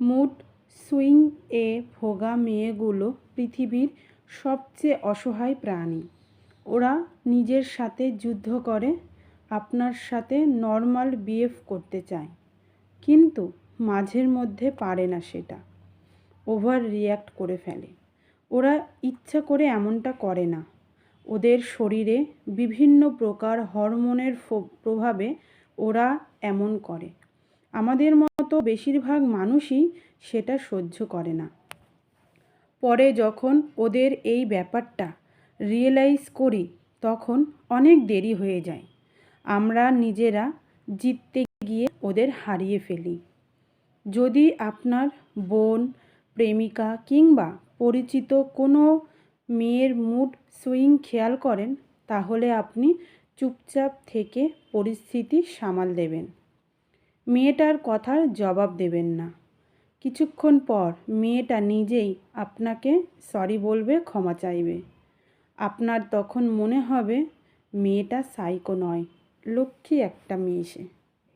Mood swing এ ভোগা মেয়েগুলো পৃথিবীর সবচেয়ে অসহায় প্রাণী। ওরা নিজের সাথে যুদ্ধ করে, আপনার সাথে নর্মাল বিহেভ করতে চায়। কিন্তু মাঝের মধ্যে পারে না সেটা। ওভার রিয়্যাক্ট করে ফেলে। ওরা ইচ্ছা করে এমনটা করে না। ওদের শরীরে বিভিন্ন প্রকার হরমোনের প্রভাবে ওরা এমন করে। আমাদের বেশিরভাগ মানুষই সেটা সহ্য করে না। পরে যখন ওদের এই ব্যাপারটা রিয়েলাইজ করি, তখন অনেক দেরি হয়ে যায়। আমরা নিজেরা জিততে গিয়ে ওদের হারিয়ে ফেলি। যদি আপনার বোন, প্রেমিকা কিংবা পরিচিত কোনো মেয়ের মুড সুইং খেয়াল করেন, তাহলে আপনি চুপচাপ থেকে পরিস্থিতি সামাল দেবেন। মেয়েটার কথার জবাব দেবেন না। কিছুক্ষণ পর মেয়েটা নিজেই আপনাকে সরি বলবে, ক্ষমা চাইবে। আপনার তখন মনে হবে, মেয়েটা সাইকো নয়, লক্ষ্মী একটা মেয়ে সে।